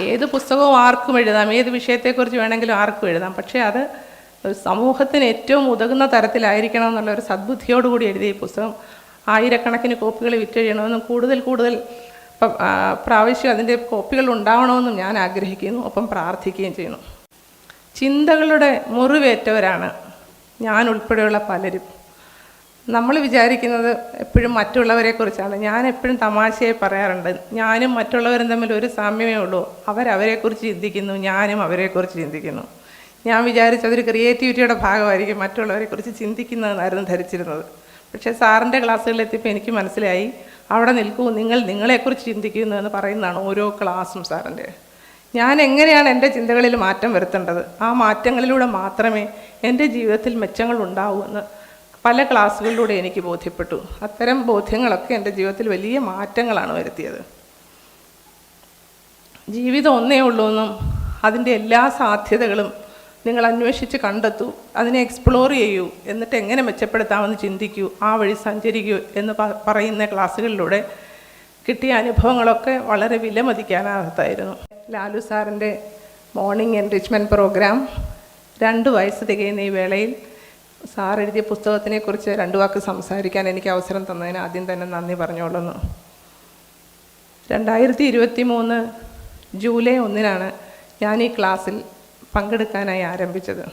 ഏത് പുസ്തകവും ആർക്കും എഴുതാം. ഏത് വിഷയത്തെക്കുറിച്ച് വേണമെങ്കിലും ആർക്കും എഴുതാം. പക്ഷേ അത് സമൂഹത്തിന് ഏറ്റവും ഉതകുന്ന തരത്തിലായിരിക്കണം എന്നുള്ള ഒരു സദ്ബുദ്ധിയോടുകൂടി എഴുതിയ ഈ പുസ്തകം. ആയിരക്കണക്കിന് കോപ്പികൾ വിറ്റഴിയണമെന്നും കൂടുതൽ കൂടുതൽ പ്രാവശ്യം അതിന്റെ കോപ്പികൾ ഉണ്ടാവണമെന്നും ഞാൻ ആഗ്രഹിക്കുന്നു. ഒപ്പം പ്രാർത്ഥിക്കുകയും ചെയ്യുന്നു. ചിന്തകളുടെ മുറിവേറ്റവരാണ് ഞാൻ ഉൾപ്പെടെയുള്ള പലരും. നമ്മൾ വിചാരിക്കുന്നത് എപ്പോഴും മറ്റുള്ളവരെക്കുറിച്ചാണ് ഞാൻ എപ്പോഴും തമാശയായി പറയാറുണ്ട്. ഞാനും മറ്റുള്ളവരും തമ്മിൽ ഒരു സാമ്യമേ ഉള്ളൂ. അവരവരെക്കുറിച്ച് ചിന്തിക്കുന്നു ഞാനും അവരെക്കുറിച്ച് ചിന്തിക്കുന്നു. ഞാൻ വിചാരിച്ചു അതൊരു ക്രിയേറ്റിവിറ്റിയുടെ ഭാഗമായിരിക്കും മറ്റുള്ളവരെക്കുറിച്ച് ചിന്തിക്കുന്നതെന്നായിരുന്നു ധരിച്ചിരുന്നത്. പക്ഷേ സാറിന്റെ ക്ലാസ്സുകളിലെത്തിയപ്പോൾ എനിക്ക് മനസ്സിലായി അവിടെ നിൽക്കൂ നിങ്ങൾ നിങ്ങളെക്കുറിച്ച് ചിന്തിക്കുന്നു എന്ന് പറയുന്നതാണ് ഓരോ ക്ലാസ്സും സാറിന്റെ. ഞാൻ എങ്ങനെയാണ് എന്റെ ചിന്തകളിൽ മാറ്റം വരുത്തേണ്ടത്? ആ മാറ്റങ്ങളിലൂടെ മാത്രമേ എന്റെ ജീവിതത്തിൽ മെച്ചങ്ങൾ ഉണ്ടാവൂ എന്ന് പല ക്ലാസ്സുകളിലൂടെ എനിക്ക് ബോധ്യപ്പെട്ടു. അത്തരം ബോധ്യങ്ങളൊക്കെ എന്റെ ജീവിതത്തിൽ വലിയ മാറ്റങ്ങളാണ് വരുത്തിയത്. ജീവിതം ഒന്നേ ഉള്ളൂ എന്നും അതിന്റെ എല്ലാ സാധ്യതകളും നിങ്ങൾ അന്വേഷിച്ച് കണ്ടെത്തൂ അതിനെ എക്സ്പ്ലോർ ചെയ്യൂ എന്നിട്ട് എങ്ങനെ മെച്ചപ്പെടുത്താമെന്ന് ചിന്തിക്കൂ ആ വഴി സഞ്ചരിക്കൂ എന്ന് പറയുന്ന ക്ലാസ്സുകളിലൂടെ കിട്ടിയ അനുഭവങ്ങളൊക്കെ വളരെ വിലമതിക്കാനാകത്തായിരുന്നു ലാലു സാറിന്റെ മോർണിംഗ് എൻറിച്ച്മെന്റ് പ്രോഗ്രാം രണ്ട് വയസ്സ് തികയുന്ന ഈ വേളയിൽ സാർ എഴുതിയ പുസ്തകത്തിനെ കുറിച്ച് രണ്ടു വാക്ക് സംസാരിക്കാൻ എനിക്ക് അവസരം തന്നതിന് ആദ്യം തന്നെ നന്ദി പറഞ്ഞോളുന്നു. രണ്ടായിരത്തി ഇരുപത്തി മൂന്ന് ജൂലൈ ഒന്നിനാണ് ഞാൻ ഈ ക്ലാസ്സിൽ പങ്കെടുക്കാനായി ആരംഭിച്ചത്.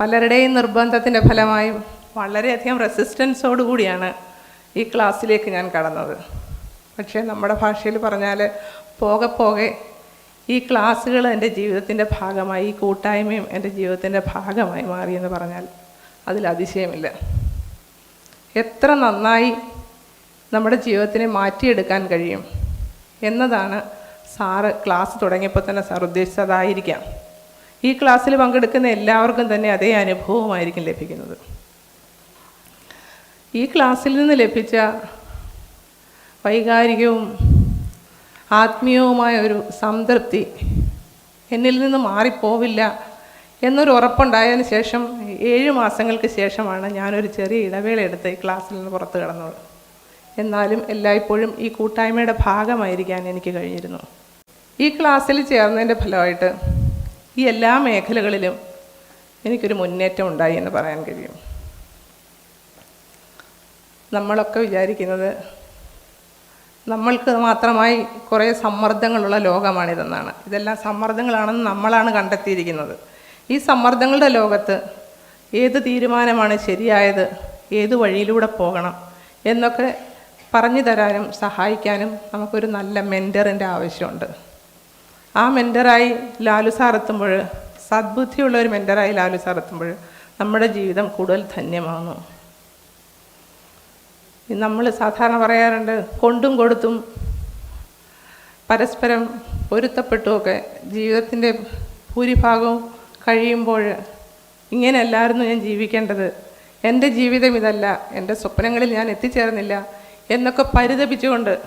പലരുടെയും നിർബന്ധത്തിന്റെ ഫലമായും വളരെയധികം റെസിസ്റ്റൻസോടു കൂടിയാണ് ഈ ക്ലാസ്സിലേക്ക് ഞാൻ കടന്നത്. പക്ഷേ നമ്മുടെ ഭാഷയിൽ പറഞ്ഞാൽ പോകെ പോകെ ഈ ക്ലാസ്സുകൾ എന്റെ ജീവിതത്തിന്റെ ഭാഗമായി ഈ കൂട്ടായ്മയും എന്റെ ജീവിതത്തിന്റെ ഭാഗമായി മാറിയെന്ന് പറഞ്ഞാൽ അതിൽ അതിശയമില്ല. എത്ര നന്നായി നമ്മുടെ ജീവിതത്തിനെ മാറ്റിയെടുക്കാൻ കഴിയും എന്നതാണ് സാറ് ക്ലാസ് തുടങ്ങിയപ്പോൾ തന്നെ സാർ ഉദ്ദേശിച്ചതായിരിക്കാം. ഈ ക്ലാസ്സിൽ പങ്കെടുക്കുന്ന എല്ലാവർക്കും തന്നെ അതേ അനുഭവമായിരിക്കും ലഭിക്കുന്നത്. ഈ ക്ലാസ്സിൽ നിന്ന് ലഭിച്ച വൈകാരികവും ആത്മീയവുമായ ഒരു സംതൃപ്തി എന്നിൽ നിന്ന് മാറിപ്പോവില്ല എന്നൊരു ഉറപ്പുണ്ടായതിന് ശേഷം ഏഴ് മാസങ്ങൾക്ക് ശേഷമാണ് ഞാനൊരു ചെറിയ ഇടവേള എടുത്ത് ഈ ക്ലാസ്സിൽ നിന്ന് പുറത്ത് കിടന്നത്. എന്നാലും എല്ലായ്പ്പോഴും ഈ കൂട്ടായ്മയുടെ ഭാഗമായിരിക്കാൻ എനിക്ക് കഴിഞ്ഞിരുന്നു. ഈ ക്ലാസ്സിൽ ചേർന്നതിന്റെ ഫലമായിട്ട് ഈ എല്ലാ മേഖലകളിലും എനിക്കൊരു മുന്നേറ്റം ഉണ്ടായി എന്ന് പറയാൻ കഴിയും. നമ്മളൊക്കെ വിചാരിക്കുന്നത് നമ്മൾക്ക് മാത്രമായി കുറേ സമ്മർദ്ദങ്ങളുള്ള ലോകമാണിതെന്നാണ്. ഇതെല്ലാം സമ്മർദ്ദങ്ങളാണെന്ന് നമ്മളാണ് കണ്ടെത്തിയിരിക്കുന്നത്. ഈ സമ്മർദ്ദങ്ങളുടെ ലോകത്ത് ഏത് തീരുമാനമാണ് ശരിയായത് ഏത് വഴിയിലൂടെ പോകണം എന്നൊക്കെ പറഞ്ഞു തരാനും സഹായിക്കാനും നമുക്കൊരു നല്ല മെന്ററിന്റെ ആവശ്യമുണ്ട്. ആ മെന്ററായി ലാലു സാർ എത്തുമ്പോൾ സദ്ബുദ്ധിയുള്ള ഒരു മെന്ററായി ലാലു സാർ എത്തുമ്പോൾ നമ്മുടെ ജീവിതം കൂടുതൽ ധന്യമാകുന്നു. നമ്മൾ സാധാരണ പറയാറുണ്ട് കൊണ്ടും കൊടുത്തും പരസ്പരം പൊരുത്തപ്പെട്ടുമൊക്കെ ജീവിതത്തിന്റെ ഭൂരിഭാഗവും കഴിയുമ്പോൾ ഇങ്ങനെയല്ലായിരുന്നു ഞാൻ ജീവിക്കേണ്ടത്. എന്റെ ജീവിതം ഇതല്ല എന്റെ സ്വപ്നങ്ങളിൽ ഞാൻ എത്തിച്ചേർന്നില്ല എന്നൊക്കെ പരിതപിച്ചുകൊണ്ട്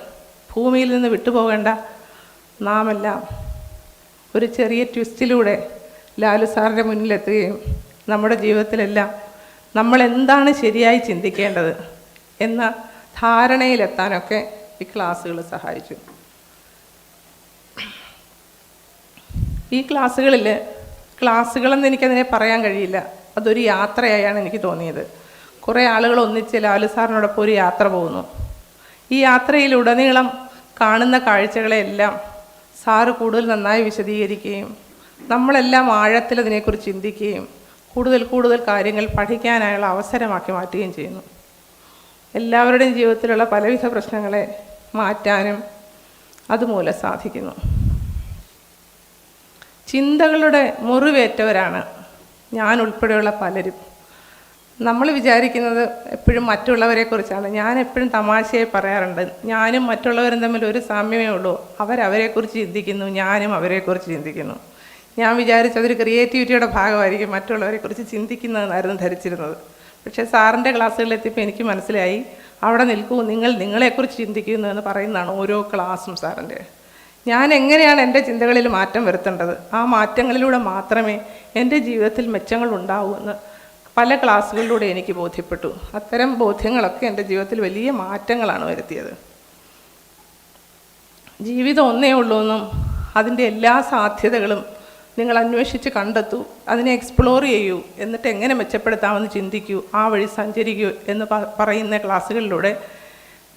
ഭൂമിയിൽ നിന്ന് വിട്ടുപോകേണ്ട നാമെല്ലാം ഒരു ചെറിയ ട്വിസ്റ്റിലൂടെ ലാലു സാറിന്റെ മുന്നിലെത്തുകയും നമ്മുടെ ജീവിതത്തിലെല്ലാം നമ്മൾ എന്താണ് ശരിയായി ചിന്തിക്കേണ്ടത്? എന്ന ധാരണയിലെത്താനൊക്കെ ഈ ക്ലാസ്സുകൾ സഹായിച്ചു. ഈ ക്ലാസ്സുകളിൽ ക്ലാസ്സുകളെന്ന് എനിക്കതിനെ പറയാൻ കഴിയില്ല. അതൊരു യാത്രയായാണ് എനിക്ക് തോന്നിയത്. കുറേ ആളുകൾ ഒന്നിച്ച് ലാലു സാറിനോടൊപ്പം ഒരു യാത്ര പോകുന്നു. ഈ യാത്രയിലുടനീളം കാണുന്ന കാഴ്ചകളെല്ലാം സാറ് കൂടുതൽ നന്നായി വിശദീകരിക്കുകയും നമ്മളെല്ലാം ആഴത്തിൽ അതിനെക്കുറിച്ച് ചിന്തിക്കുകയും കൂടുതൽ കൂടുതൽ കാര്യങ്ങൾ പഠിക്കാനായുള്ള അവസരമാക്കി മാറ്റുകയും ചെയ്യുന്നു. എല്ലാവരുടെയും ജീവിതത്തിലുള്ള പലവിധ പ്രശ്നങ്ങളെ മാറ്റാനും അതുമൂലം സാധിക്കുന്നു. ചിന്തകളുടെ മുറിവേറ്റവരാണ് ഞാൻ ഉൾപ്പെടെയുള്ള പലരും. നമ്മൾ വിചാരിക്കുന്നത് എപ്പോഴും മറ്റുള്ളവരെക്കുറിച്ചാണ് ഞാൻ എപ്പോഴും തമാശയായി പറയാറുണ്ട്. ഞാനും മറ്റുള്ളവരും തമ്മിൽ ഒരു സാമ്യമേ ഉള്ളൂ. അവരവരെക്കുറിച്ച് ചിന്തിക്കുന്നു ഞാനും അവരെക്കുറിച്ച് ചിന്തിക്കുന്നു. ഞാൻ വിചാരിച്ചതൊരു ക്രിയേറ്റിവിറ്റിയുടെ ഭാഗമായിരിക്കും മറ്റുള്ളവരെക്കുറിച്ച് ചിന്തിക്കുന്നതെന്നായിരുന്നു ധരിച്ചിരുന്നത്. പക്ഷേ സാറിന്റെ ക്ലാസ്സുകളിലെത്തിയപ്പോൾ എനിക്ക് മനസ്സിലായി അവിടെ നിൽക്കൂ നിങ്ങൾ നിങ്ങളെക്കുറിച്ച് ചിന്തിക്കുന്നു എന്ന് പറയുന്നതാണ് ഓരോ ക്ലാസ്സും സാറിന്റെ. ഞാൻ എങ്ങനെയാണ് എന്റെ ചിന്തകളിൽ മാറ്റം വരുത്തേണ്ടത്? ആ മാറ്റങ്ങളിലൂടെ മാത്രമേ എന്റെ ജീവിതത്തിൽ മെച്ചങ്ങൾ ഉണ്ടാവൂ എന്ന് പല ക്ലാസ്സുകളിലൂടെ എനിക്ക് ബോധ്യപ്പെട്ടു. അത്തരം ബോധ്യങ്ങളൊക്കെ എന്റെ ജീവിതത്തിൽ വലിയ മാറ്റങ്ങളാണ് വരുത്തിയത്. ജീവിതം ഒന്നേ ഉള്ളൂ എന്നും അതിന്റെ എല്ലാ സാധ്യതകളും നിങ്ങൾ അന്വേഷിച്ച് കണ്ടെത്തൂ അതിനെ എക്സ്പ്ലോർ ചെയ്യൂ എന്നിട്ട് എങ്ങനെ മെച്ചപ്പെടുത്താമെന്ന് ചിന്തിക്കൂ ആ വഴി സഞ്ചരിക്കൂ എന്ന് പറയുന്ന ക്ലാസ്സുകളിലൂടെ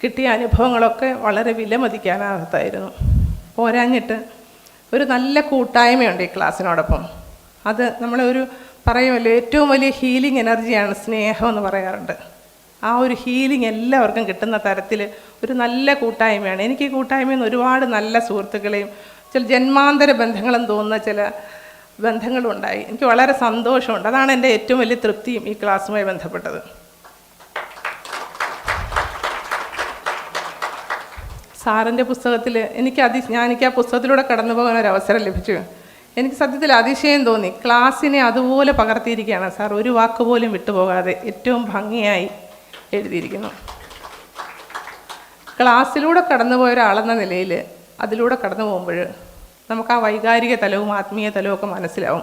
കിട്ടിയ അനുഭവങ്ങളൊക്കെ വളരെ വിലമതിക്കാനാകത്തായിരുന്നു. പോരാഞ്ഞിട്ട് ഒരു നല്ല കൂട്ടായ്മയുണ്ട് ഈ ക്ലാസ്സിനോടൊപ്പം. അത് നമ്മളെ ഒരു പറയുമല്ലോ ഏറ്റവും വലിയ ഹീലിംഗ് എനർജിയാണ് സ്നേഹം എന്ന് പറയാറുണ്ട്. ആ ഒരു ഹീലിംഗ് എല്ലാവർക്കും കിട്ടുന്ന തരത്തിൽ ഒരു നല്ല കൂട്ടായ്മയാണ്. എനിക്ക് ഈ കൂട്ടായ്മയിൽ നിന്ന് ഒരുപാട് നല്ല സുഹൃത്തുക്കളെയും ചില ജന്മാന്തര ബന്ധങ്ങളും തോന്നുന്ന ചില ബന്ധങ്ങളും ഉണ്ടായി എനിക്ക് വളരെ സന്തോഷമുണ്ട്. അതാണ് എന്റെ ഏറ്റവും വലിയ തൃപ്തിയും ഈ ക്ലാസ്സുമായി ബന്ധപ്പെട്ടത്. സാറിന്റെ പുസ്തകത്തിൽ എനിക്ക് അതി ഞാൻ എനിക്ക് ആ പുസ്തകത്തിലൂടെ കടന്നു പോകാൻ ഒരു അവസരം ലഭിച്ചു. എനിക്ക് സത്യത്തിൽ അതിശയം തോന്നി. ക്ലാസ്സിനെ അതുപോലെ പകർത്തിയിരിക്കുകയാണ്. സാർ ഒരു വാക്ക് പോലും വിട്ടുപോകാതെ ഏറ്റവും ഭംഗിയായി എഴുതിയിരിക്കുന്നു. ക്ലാസ്സിലൂടെ കടന്നുപോയ ഒരാളെന്ന നിലയിൽ അതിലൂടെ കടന്നു പോകുമ്പോൾ നമുക്ക് ആ വൈകാരിക തലവും ആത്മീയ തലവും ഒക്കെ മനസ്സിലാവും.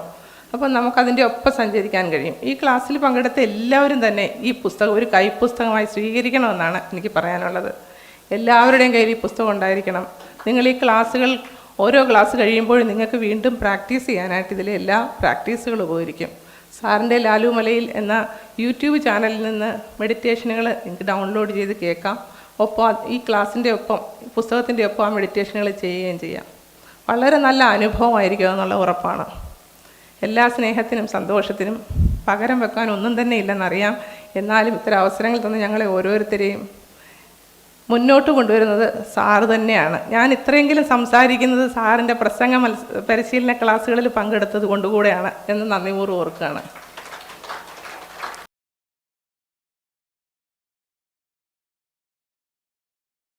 അപ്പം നമുക്കതിന്റെ ഒപ്പം സഞ്ചരിക്കാൻ കഴിയും. ഈ ക്ലാസ്സിൽ പങ്കെടുത്ത എല്ലാവരും തന്നെ ഈ പുസ്തകം ഒരു കൈപ്പുസ്തകമായി സ്വീകരിക്കണമെന്നാണ് എനിക്ക് പറയാനുള്ളത്. എല്ലാവരുടെയും കയ്യിൽ ഈ പുസ്തകം ഉണ്ടായിരിക്കണം. നിങ്ങൾ ഈ ക്ലാസ്സുകൾ ഓരോ ക്ലാസ് കഴിയുമ്പോഴും നിങ്ങൾക്ക് വീണ്ടും പ്രാക്ടീസ് ചെയ്യാനായിട്ട് ഇതിലെ എല്ലാ പ്രാക്ടീസുകളും ഉപകരിക്കും. സാറിന്റെ ലാലു മലയിൽ എന്ന യൂട്യൂബ് ചാനലിൽ നിന്ന് മെഡിറ്റേഷനുകൾ നിങ്ങൾക്ക് ഡൗൺലോഡ് ചെയ്ത് കേൾക്കാം. ഒപ്പം ഈ ക്ലാസ്സിന്റെ ഒപ്പം പുസ്തകത്തിന്റെ ഒപ്പം ആ മെഡിറ്റേഷനുകൾ ചെയ്യുകയും ചെയ്യാം. വളരെ നല്ല അനുഭവമായിരിക്കും എന്നുള്ള ഉറപ്പാണ്. എല്ലാ സ്നേഹത്തിനും സന്തോഷത്തിനും പകരം വെക്കാൻ ഒന്നും തന്നെ ഇല്ലെന്നറിയാം. എന്നാലും ഇത്തരം അവസരങ്ങൾ തന്ന് ഞങ്ങളെ ഓരോരുത്തരെയും മുന്നോട്ട് കൊണ്ടുവരുന്നത് സാറ് തന്നെയാണ്. ഞാൻ ഇത്രയെങ്കിലും സംസാരിക്കുന്നത് സാറിന്റെ പ്രസംഗ മത്സ പരിശീലന ക്ലാസ്സുകളിൽ പങ്കെടുത്തത് കൊണ്ടുകൂടെയാണ് എന്ന് നന്ദിപൂർവം ഓർക്കുകയാണ്.